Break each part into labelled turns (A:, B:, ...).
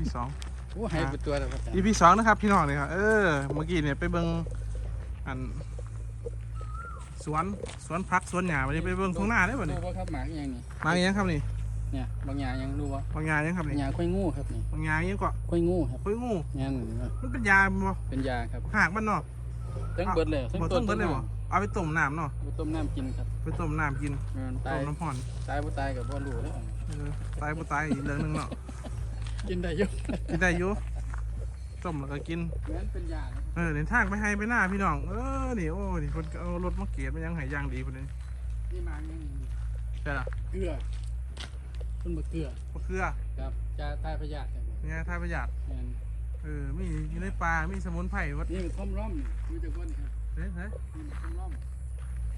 A: พี่สอง
B: โอ้ให้เป็นตัวแล้วครับ
A: อีพีสองนะครับพี่น้องเลยครับเออเมื่อกี้เนี่ยไปเบิ่งอันสวนสวนพักสวนหญ้าวันนี้ไปเบิ่งทุ่งนาได้ป่ะนี่
B: รู้ว่าครับหมากอีหยังนี่
A: มาอย่างยังครับนี่
B: เนี่ยบางอย่างยังรู้ว่า
A: บางหญ้ายังครับ
B: บาง
A: นี่
B: อย่างค่อยงูครับนี่
A: บางหญ้ายังก็
B: ค่อยงูครับ
A: เฮ้ยงู
B: งั้น
A: มันเป็นยาบ่
B: เป็นยาครับ
A: หากมันเนาะ
B: ทั้งเบิดเลยทั้ง
A: บ่
B: ต้
A: ต้
B: น
A: มเบิดเลยบ่เอาไปต้มน้ำเนาะ
B: ไปต้มน้ำกินครับ
A: ไปต้มน้ำกิน
B: แม่น
A: ต้
B: ตาย
A: มน้ำห่อน
B: ตายบ่ตายกับบ่รู้แล้ว
A: เออตายบ่ตายอีกเรื่องหนึงเนาะ
B: กินได้อยู่
A: กินได้อยู่ต้มแล้วก็กิน
B: แม่นเป็นยาครับ
A: เออเดินทางไปให้ไปหน้าพี่น้อง เออ นี่โอ้นี่คนเอารถมาเกียดมันยังใหายยางดีคนนี้
B: นี่หมากยังนี่
A: ใช่ล่ะ
B: เกลือต้นมะเกลือ
A: มะเขือ
B: ครับยาตายพยาธิครับ
A: เนี่ยทายประหยัด
B: แม่น
A: เออ มีอยู่ในป่ามีสมุนไพรวัด
B: นี่มันคอมร่อมนี่รู้จักบ่นี่ครับ
A: เฮ้ยเฮ้ย
B: นี่มันคอมร่อม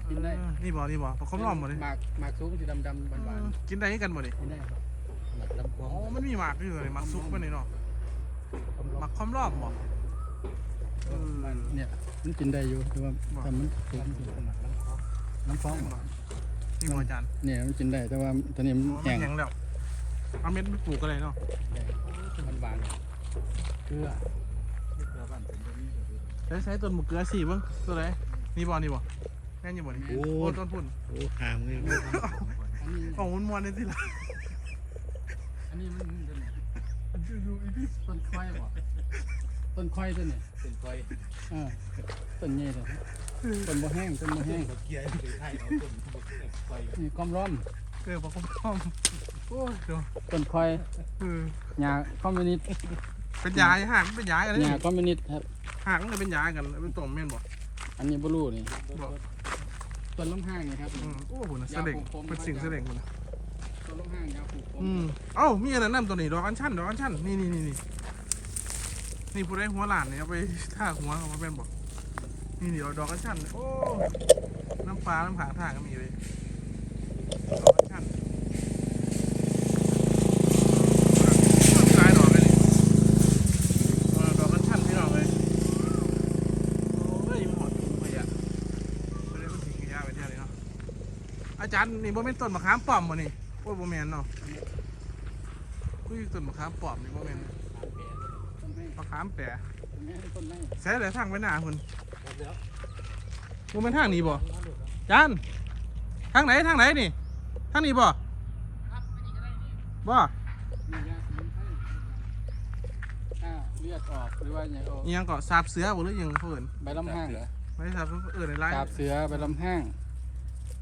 B: กินได้
A: เออนี่บ่นี่บ่ปลาคอมล้อมบ่นี่
B: หมากหมากสูงสีดำๆบาน
A: กินได้กันบ่นี่
B: ๆกินได้ครับ หมากลำพว
A: อ๋
B: ง
A: อมันมีหมากอยู่เลยหมากซุกมันนี่เนาะหมากคอมล้อมบ่เออ
B: เนี่ยมันกินได้อยู่แต่ว่า
A: บ่
B: ทำมันสูงอยู่น้ำฟอง
A: นี่บ่อาจารย์
B: เนี่ยมันกินได้แต่ว่าตอนนี้มัน
A: อ๋อ
B: แห้ง
A: แข็งแล้วเอาเม็ดไปปลูกกันเลยเนาะ
B: มันหวานเกลือ
A: ใช้ใช้ต้นมะเขือสี่เบิ่งตัวไหนนี่บ่นี่บ่แม่นอยู่บ่นี่โอ้ต้นพุ่น
C: โอ้หามเลย
B: อันนี้
A: เอามันมวนนี่สิล่ะ
B: อันนี้มันมันเป็นต้นควายบ่ต้นควายตัวนี้
C: เป็นไฟ
B: เออต้นใหญ่เลยต้นบ่แห้งต้นบ่แห้ง
C: เกียร์เป็นไทยเอาต้นไฟ
B: นี่ความร้อน
A: เออปลาคอมโอ้ยเดี๋ยว
B: ต้นควาย
A: เออ
B: หญ้าคอมมิวนิสต์
A: เป็นยาหางเป็นยาอะไร
B: หญ้าคอมมิวนิสต์ครับ
A: หางมันก็เป็นยากันเป็นต้มแม่นบ่
B: อันนี้บ่รู้นี่
A: บ่
B: ต้นลำห้างนี่ครับ
A: โอ้โหนะเสด็งเป็นสิ่งเสด็งมันนะ
B: ต้นลำห้างยาวปลูกผม
A: อืมเอ้ามีอันนั้นนํตัวนี้ดอกอัญชันดอกอัญชันนี่นี่นี่นี่นี่ผู้ใดหัวหลานเนี่ยเอาไปท่าหัวเขามาเป็นบ่นี่นี่ดอกอัญชันโอ้น้ำปลาน้ำผางทางก็มีเลยดอกอัญชันหลายดอกเลยนี่เออดอกอัญชันพี่น้องเลยโอ้ยหมดขยะไม่ได้มันทิ้งขยะไปเที่ยวเลยเนาะอาจารย์นี่บ่เป็นต้นมะขามป้อมบ่นี่ โอ้ยบ่แม่นเนาะคุยต้นมะขามป้อมนี่บ่แม่น
B: ต้นไม้
A: มะขามแปะ
B: ต้นไม้ต้นไม้
A: ใส่อะไรทางไปหน้าคุณบ่แม่นทางนี้บ่อาจารย์ทางไหนทางไหนนี่ทางนี้บ่บ่
B: นี่ยาสมุนไพรถ้าเลือดออกหรือว่าอย่างเอา
A: อีหยังก็สาบเสือบ่หรือหยังเพิ่น
B: ใบลำห้างเหรอ
A: ไม่สาบเอิ้นในไลน์
B: กาบเสือใบลำห้าง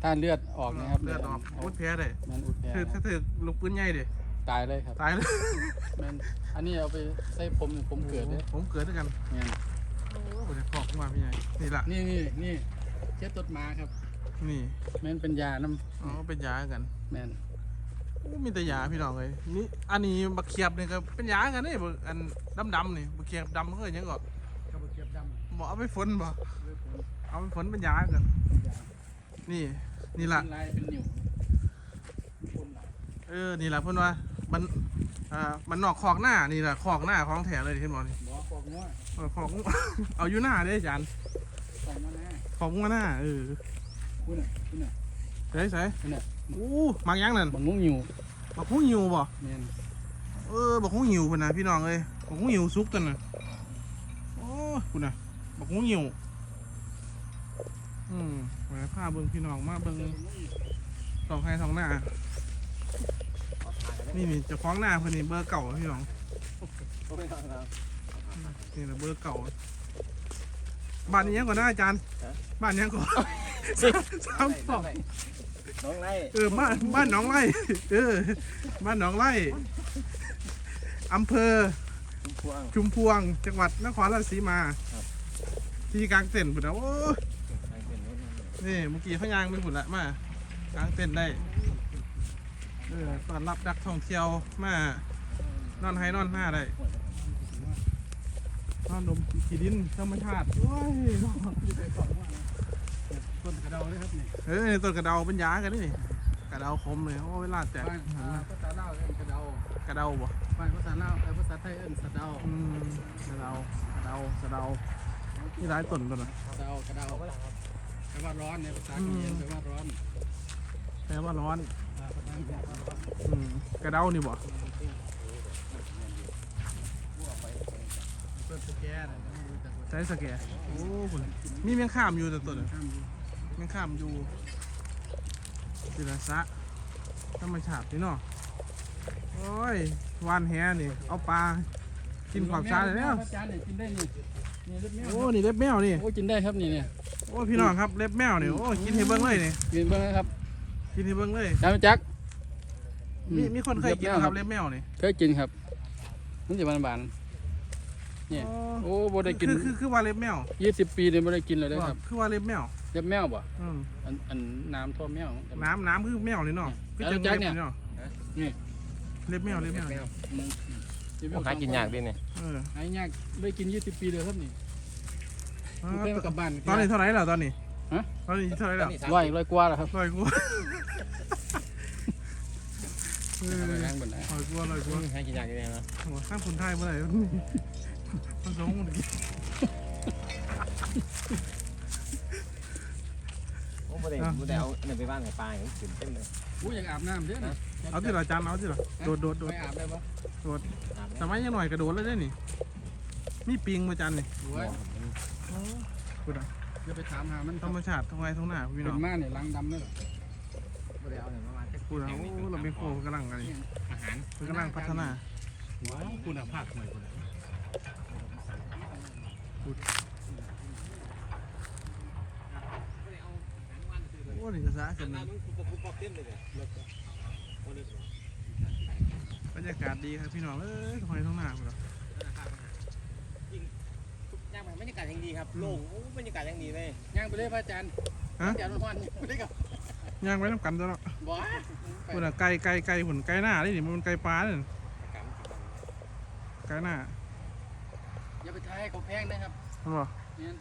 B: ถ้าเลือดออกนะครับ
A: เลือดออกอุดแผลได้
B: มันอุดแผล
A: ถือถ้าถือลูกปืนใหญ่ดิ
B: ตายเลยครับ
A: ตายเลย
B: มันอันนี้เอาไปใส่ผมนี่ผมเกิดเลย
A: ผมเกิดด้วยกัน
B: เนี่ย
A: โอ้โหเดี๋ยวขอบขึ้นมาพี่ใหญ่นี่ล่ะ
B: นี่นี่นี่เช็ดต้นมาครับ
A: นี่
B: แม่นเป็นยาน้
A: อ๋อเป็นยากันำ
B: แม่น
A: โอ้มีแต่ยาพี่น้องเลยนี่อันนี้บักเขียบนี่ก็เป็นยากันนี่บักอันดำๆนี่บักเขียบดำมันก็อยังก็
B: กระบอกเก็บดำ
A: บ่เอาไปฝนบ่
B: เลยผม
A: เอาไปฝนเป็นยากัน
B: ยา
A: นี่ นี่ล่ะ
B: เป็นลายเป็นนิ้วคนหลาย
A: เออ นี่ล่ะเพิ่นว่า มัน อ่า มันนอกคอกหน้า นี่ล่ะคอกหน้าของแถเลยเห็นบ่นี่
B: บอกปอกงัว
A: เออคอก เอาอยู่หน้าเด้อาจารย์
B: ปอกงัวแน่
A: คอกงัวหน้า เออ
B: คุณน่ะคุณน่ะ
A: ใส่ใส่
B: คุณน่ะ
A: อู้มักยังนั่น
B: บังงงอยู่
A: บักฮู้หิวบ่
B: แม่น
A: เออบักฮู้หิวพุ่นน่ะพี่น้องเอ้ยบักฮู้หิวสุกตัวน่ะ โอ้พุ่นน่ะบักฮู้หิวอืม ไว้พาเบิ่งพี่น้องมาเบิ่งสองให้สองหน้า นี่นี่เจะฟ้าของหน้าเพิ่นนี่เบอร์เก่าพี่น้อง นี่แหละเบอร์เก่า บ้านนี้ยังก่อนนะอาจารย์บ้านนี้ยังก่อนสามสอง
C: น้องไล่
A: เออ บ้านบ้านหนองไร่ เออ บ้านหนองไร่อำเภอ
C: ชุมพวง
A: ชุมพวงจังหวัดนครราชสีมา
C: ครับ
A: ที่กลางเต็นท์พุ่นนะโอ้ย
C: ทางเป็นนู้ น
A: นี่เมื่อกี้เขายางไปพุ่นละมากลางเต็นท์ได้เออต้อนรับนักท่องเที่ยวมานอนไฮนอนหน้าได้นอนดมขีดินธรรมชาติโอ้ย
B: ต้นกระเดาเลยครับนี่
A: เฮ้ยต้นกระเดาเป็นยากันนี่กระเดาคมเลยโอ้เวลาแตก
B: บ้านอ่าภาษาลาวเอิ้นกระเดาก
A: ระเดาบ่
B: บ้านภาษาลาวเอ้ยภาษาไทยเอิ้นสะเดา
A: อืมกระเดากระเดากระเดาที่ร้ายต้นตัวน่ะ
B: กระเดากระเดาแป ลว่าร้อนในภาษาเขมรแปลว่าร้อน
A: แปลว่าร้อน
B: อ่าภาษาอังกฤษแปลว่าร้อน
A: อืมกระเดานี่บ่
B: ต้นสแกนไม่รู้จักว่า
A: ใช้สแกนโอ้คุณมีเมียงข้ามอยู่แต่ตัวเดียว
B: ข้ามอยู่
A: เมียงข้ามอยู่จิรสะธรรมชาตินี่เนาะโอ้ยวานแหนี่เอาปลา กินขอบชาเลยเนี่ย
B: อาจารย์เนี่ยกินได้นี่นี่เล็บแมว
A: โอ้นี่เล็บแมวนี่
B: โอ้กินได้ครับนี่เนี่ย
A: โอ้พี่น้องครับเล็บแมวนี่โอ้กินให้เบิ้งเลยนี่
B: กินเบ้างนะครับ
A: กินให้เบิ้งเลย
B: จำจัก
A: มีมีคนเคยกิน
B: ล็แมว
A: ครับเล็บแมวนี่
B: เคยกินครับมันจะบานบานเนี่ย
A: โอ้
B: ๆโอ้บ่ได้กิน
A: คือคือคือว่าเล็บแมว
B: ยี่สิบปีเลยบ่ได้กินเลยได้อครับ
A: คือว่าเล็บแมว
B: เล็บแมวบ่
A: อืม
B: อันอันน้ำท่วมแมว
A: น้ำน้ำคือแมวนี่เนาะคือ
B: แล้ว
A: จัง
B: จั
A: เล็
B: ก
A: บ
B: เนี่ย
A: นี่เนาะ
B: นี่
A: เล็บแมวเล็บแมว
B: มึง
C: ผมหากินยากดิเนี่ย
A: เออ
B: หายยากได้กินยี่สิบปีเลยครับนี่
A: อ๋อ
B: ไม่ได้กลับบ้าน
A: ตอนนี้เท่าไหร่แล้วตอนนี้
B: ฮะ
A: ตอนนี้เท่าไหร่แล้ว
B: ร้อยร้อยกว่าแล้วครับ
A: ร้อยกว่าเออ
B: เอาไปล้างบนไหน
A: ร้อยกว่าร้อยกว่า
C: หากินยากดิเนี่ยเนาะ
A: โอ้ข้างคนไทยเมื่อไหร่มันสองมันกิน
C: โอ้ บ่ได้บ่ได้เอาอันนั้นไปบ้านของปลาอย่างนี้ขึ้นเต็มเลย
B: อู้อยากอาบน้ำเด้อนี่
A: เอาที่ละจานเอาที่ละโดดโดดโดด
B: ไปอาบได้ปะ
C: อาบ
A: สมัยยังหน่อยกระโดดเลยได้นี่มีปิงมาจันนี่
B: โอ้ย
A: พูดอะ
B: อย่าไปถามหามัน
A: ธรรมชาติทั้งไงทั้งหน้าพี่
B: เป็
A: น้อง
B: นมาเนี่ยล้างดำเลยเหรอ
C: บ่ได้เอาเนี่ยมามา
A: พูดอะโอ้เราเป็นโคกำลังกันนี่
C: อาหาร
A: กำลังพัฒนา
B: ว้าวคุณภาพหน่อยคุณ
A: อ้นี่กระซะกันบรรยากาศดีครับพี่น้องเอ้ยทั้งไงทั้งหน้าพี่น้อง
C: ย่างบรรยากาศยังดีครับโล่งโอ้บรรยากาศยังดีเลย
B: ย่างไปเลยพระอาจารย์อาจารย์ร้อนๆไม่ได้กับ
A: ย่างไว้น้ำกันตัวเนาะ
B: บ่
A: พูดอะไก่ไก่ไก่หุ่นไก่หน้าได้นี่มันไก่ปลาเนี่ยไก่หน้า
B: อย่าไปทายให้เขาแพงนะครับ
A: เห็นบ่
B: เนี่ย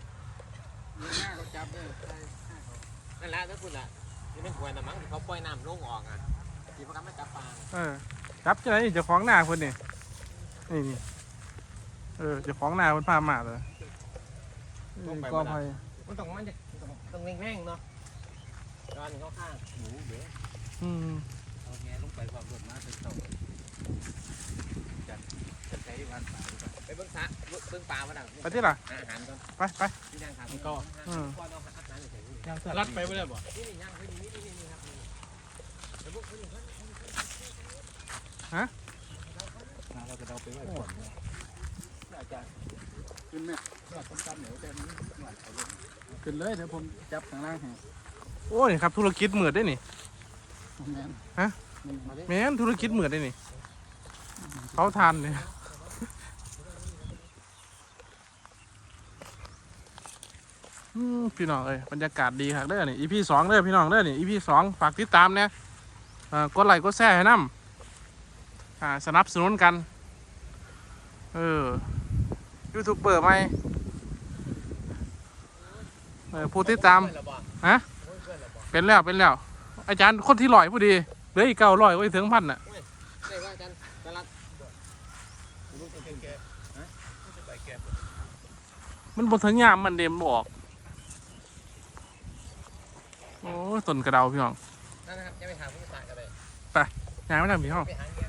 B: เดี๋ยวหน้าเขาจับเด้อทายห น้าเขา
C: นั่นแหละถ้าคุณล่ะนี่เป็นควรนะมั้งที่เขาปล่อยน้ำลงออกอะที่พวกเขาไม่จับปลา
A: เออจับจะไหนเจ้าของหน้าคนนี่นี่นี่เออเจ้าของหน้าคนพามาเลยนี่กอไผ่
C: มันต้องมันจะต้องแห้งๆเนาะตอนนี้เขาข้างหมูเดี๋ยว
A: อืม
C: เอาแงลงไปความรวดมาเป็นเต่าจัดจัดใช้วันปลาไปเบิ้งสระเบิ้งปลามาดัง
A: ไปที่ล่ะ
C: อาหารก่อน
A: ไปไป
C: ที่ย่างขาก็
A: อืม
C: รเฉย
B: ย่างรัดไปไม่ได้บ่
C: นี่นี่ย่างนี่นี่นี่นี่ครับแล้วพวกเขาอย่างนั้น
B: เราจะเดาไปไว้ก่อนอาจารย์ขึ้นไหมหลับต้มๆเหนียวแต่มันหลับไปเลยขึ้นเลยเดี๋ยวผมจับข้างล่างให้
A: โอ้นี่ครับ ธุรกิจเหมือดได้นี่
B: แมน
A: ฮะ
B: นี่มาดิ
A: แม่นธุรกิจเหมือดได้นี่เขาทานเนี่ยอืม พี่น้องเอ้ยบรรยากาศดีครับเด้อนี่ EP สองเด้อพี่น้องเด้อนี่ EP สองฝากติดตามเนี่ยกดไลค์กดแชร์ให้น้ำสนับสนุนกันเออยูทูบเบอร์ไหมเออผู้ติดตามฮะเป็นแล้วเป็นแล้ว อาจารย์คนที่ลอยพอดีเหลืออีกเก้าร้อยไว้ถึงพันน่ะมันบนถึงยามมันเดมบอก โอ้ยต้นกระเดาพี่น้อง
C: นั่นนะครับจะไปหาผู้ชายกันเลย
A: ยางไม่ทำพี่น้อง
C: ไปหาเงี้ย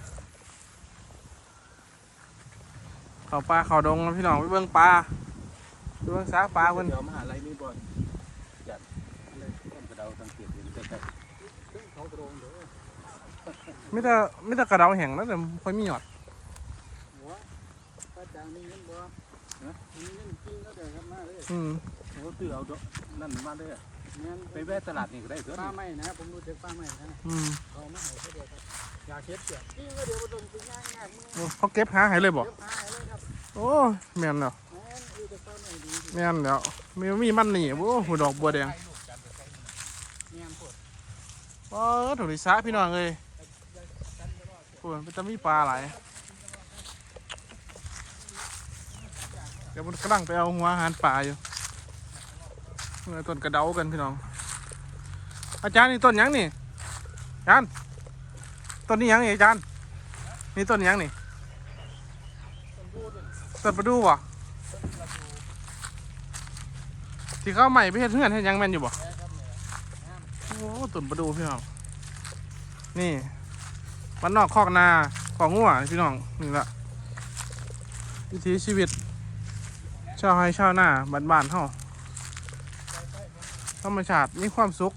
A: เขาปลาเขาดงแล้วพี่น้องไปเบิ่งปลาไปเบิ่งสาปลาเพิ่น
B: เดี๋ยวมหาลัยมีบอลจัดอะไรต้นกระเดาสังเกตเห็นแต่เขาตรงเด้อ
A: ไม่แต่ไม่แต่กระเดาแห้งแล้วแต่ค่อยมีหยอด
B: หัวพระอาจารย์มีเงินบ่ฮะมีเงินจริงแล้วเดี๋ยวครับมาเลย
A: อืม
D: โอ้ตื่นเอาดอกนั่นมาเลยอะ
B: เงิน
D: ไปแวะตลาดนี่ก็ได้เถอะ
B: ป้าไม่นะผมรู้จักป้าไม่นะ
A: อืม
B: เอามาให้เขาเดียวครับอยากเฮ็ดเกี่ยวจริงก็เดี๋ยวมาโดนไปง่ายง่ายมือ
A: โอ้เขาเก็บหาให้เลยบ่
B: เดี๋ยวพาให้เลยครับ
A: โอ้ยแม่นแล้ว
B: แม่นอยู่แต่ป้าไม่ดี
A: แม่นแล้วมีมีมันนี่โอ้หูดอกบัวแดง
B: เงี้ยปวด
A: เออถุนิสาพี่น้องเอ้ยโอ้ยมันจะมีปลาหลายเดี๋ยวมันกำลังไปเอาหัวอาหารป่าอยู่เมื่อ ต้นกระเดากันพี่น้อง อาจารย์นี่ต้นยังนี่อาจารย์ต้นนี้ยังนี่อาจารย์นี่ต้นยังนี่ต้นประดู่บ่ที่เขาเอาใหม่ไปเฮ็ดเฮือนเฮ็ดหยังแม่นอยู่บ่โอ้ตุ่นประดูพี่น้องนี่มันนอกคอกนาของงัวพี่น้องนี่ละวิถีชีวิตชาวไร่ชาวนาบ้านๆเฮา ธรรมชาติมีความสุข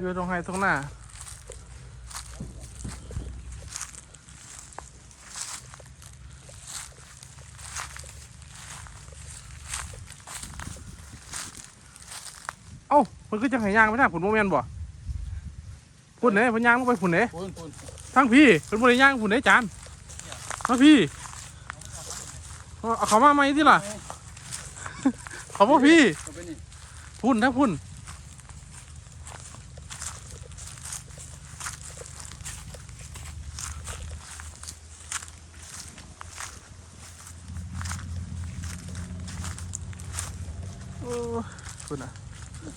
A: อยู่ตรงไร่ตรงหน้า เอ้ามันก็จะให้ย่างไปทางผุนโมเมนบ่พุ่นเด้เพิ่นย่างลงไปพุ่นเด้
B: ปูนปูน
A: ทั้งพี่เป็นบริย่างผุนได้จานมาพี่เอาเอาเขามาไหมที่ล่ะ เขาบอกพี่
B: เอาไปนี่
A: พุ่นถ้าพุ่นโอ้พุ่นอะ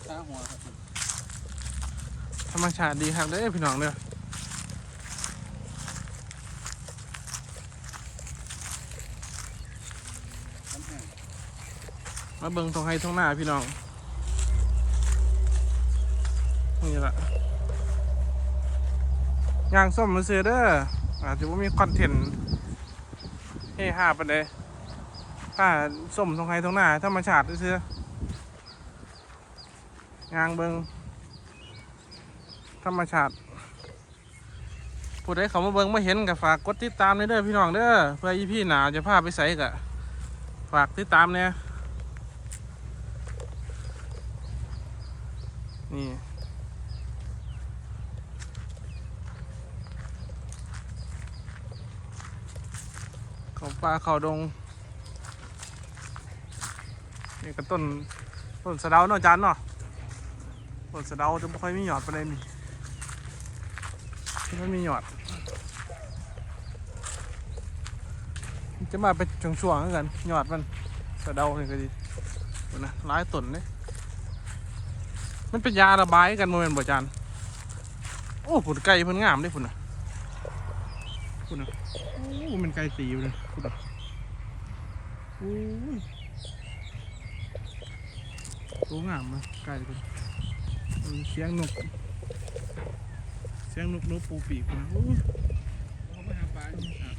B: ข้าหัวครับ
A: ธรรมชาติดีครับเด้อพี่น้องเด้อ
B: น้ำแห้ง
A: มาเบิ่งตรงให้ตรงหน้าพี่น้อง นี่ละย่างส้มมาเสือเด้ออาจจะว่ามีคอนเทนต์เฮฮาปานใดถ้าส้มตรงให้ตรงหน้าธรรมชาติเสือยางเบิงธรรมชาติผู้ใดเขามาเบิงมาเห็นก็ฝากกดติดตามเลยเด้อพี่น้องเด้อเพื่อีพี่หนาจะพาไปใส่กะฝากติดตามเนี่ยนี่ ป่าเขาดง นี่ก็ต้นต้นสะเดาเนาะจานเนาะต้นสะเดาจะไม่ค่อยมีหยอดปานใดมีไม่มีหยอด จะมาเป็นช่วงๆกันหยอดมันสะเดานี่ก็ดีดูนะหลายต้นเลยมันเป็นยาระบายกันโมเมนต์บ่จานโอ้ผุนไก่เพิ่นงามเด้พุ่นน่ะพุ่นนะ อ้มันไกลตีเลยพุ่นน่ะโอ้ยตัวงามนะไกลเพิ่นอืมเสียงนก เสียงนกนกปูปีกนะโอ้ย
B: เขาไปหาปลาอยู่ครับ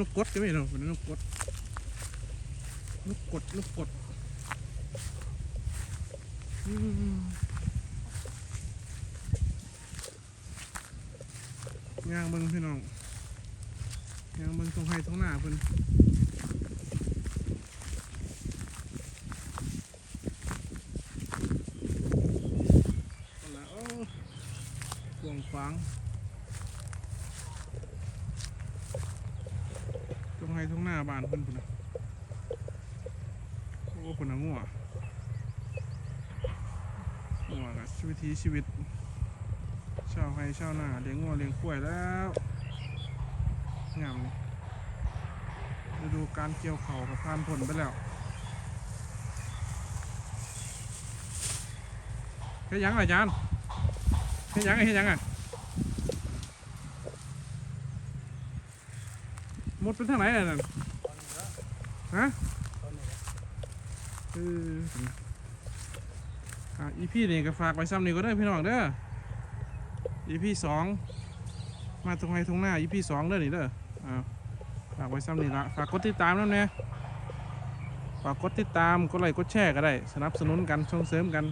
A: นกกดก็ไม่เนาะพุ่นนกกดนกกดนกกดย่างเบิ้งพี่น้องย่างเบิ้งตรงไห้ตรงหน้าเพิ่นนแหละโอ้กวางฟางตรงไห้ตรงหน้าบ้านเพิ่นพุ่นนะ โอ้พุ่นนะงัวงัวกับชีวิตทีชีวิตชาวไห้ชาวนาเลี้ยงงัวเลี้ยงกล้วยแล้วงามเลยฤดูการเกี่ยวเขากับพานผลไปแล้วเฮ้ยยังอาจารย์เฮ้ยยังเฮ้ยยังอะหมดเป็นทางไหนน่ะนั่นฮะ อออะอีพีนี่ก็ฝากไว้ซ้ำนี่ก็ได้พี่น้องเด้ออีพีสองมาตรงไหนตรงหน้าอีพีสองเด้อนี่เด้ออ่าฝากไว้ซ้ำนี่ละฝากกดติดตามนั่นแน่ฝากกดติดตามกดไลค์กดแชร์ก็ได้ สนับสนุนกันส่งเสริมกัน